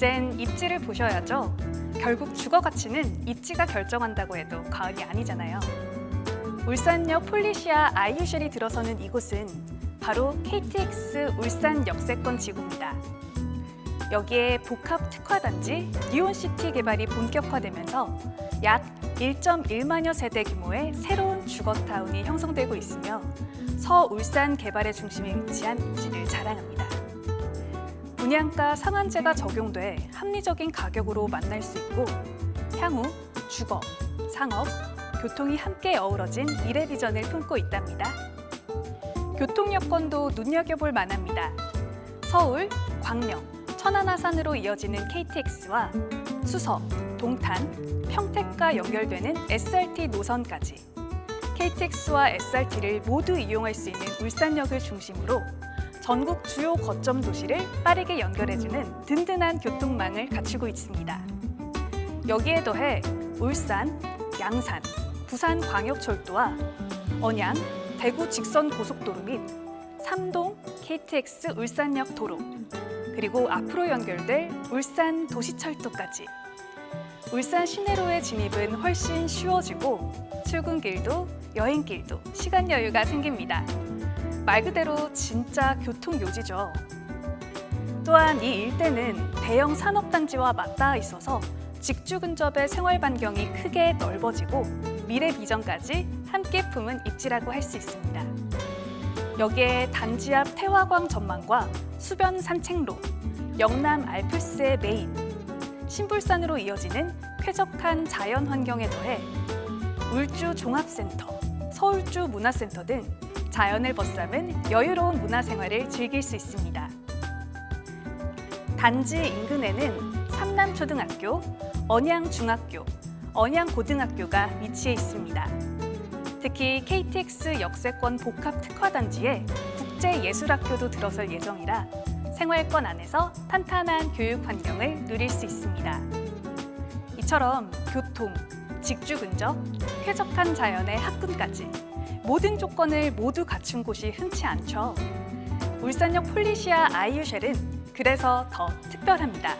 이젠 입지를 보셔야죠. 결국 주거 가치는 입지가 결정한다고 해도 과언이 아니잖아요. 울산역 폴리시아 아이유쉘이 들어서는 이곳은 바로 KTX 울산 역세권 지구입니다. 여기에 복합 특화단지 뉴온시티 개발이 본격화되면서 약 1.1만여 세대 규모의 새로운 주거타운이 형성되고 있으며 서울산 개발의 중심에 위치한 입지를 자랑합니다. 분양가 상한제가 적용돼 합리적인 가격으로 만날 수 있고 향후 주거, 상업, 교통이 함께 어우러진 미래 비전을 품고 있답니다. 교통 여건도 눈여겨볼 만합니다. 서울, 광명, 천안아산으로 이어지는 KTX와 수서, 동탄, 평택과 연결되는 SRT 노선까지 KTX와 SRT를 모두 이용할 수 있는 울산역을 중심으로 전국 주요 거점 도시를 빠르게 연결해주는 든든한 교통망을 갖추고 있습니다. 여기에 더해 울산, 양산, 부산 광역철도와 언양, 대구 직선 고속도로 및 삼동 KTX 울산역 도로 그리고 앞으로 연결될 울산 도시철도까지 울산 시내로의 진입은 훨씬 쉬워지고 출근길도 여행길도 시간 여유가 생깁니다. 말 그대로 진짜 교통 요지죠. 또한 이 일대는 대형 산업단지와 맞닿아 있어서 직주 근접의 생활 반경이 크게 넓어지고 미래 비전까지 함께 품은 입지라고 할 수 있습니다. 여기에 단지 앞 태화광 전망과 수변 산책로, 영남 알프스의 메인, 신불산으로 이어지는 쾌적한 자연 환경에 더해 울주 종합센터, 서울주 문화센터 등 자연을 벗삼은 여유로운 문화생활을 즐길 수 있습니다. 단지 인근에는 삼남초등학교, 언양중학교, 언양고등학교가 위치해 있습니다. 특히 KTX 역세권 복합 특화단지에 국제예술학교도 들어설 예정이라 생활권 안에서 탄탄한 교육 환경을 누릴 수 있습니다. 이처럼 교통, 직주 근접, 쾌적한 자연의 학군까지 모든 조건을 모두 갖춘 곳이 흔치 않죠. 울산역 폴리시아 아이유쉘은 그래서 더 특별합니다.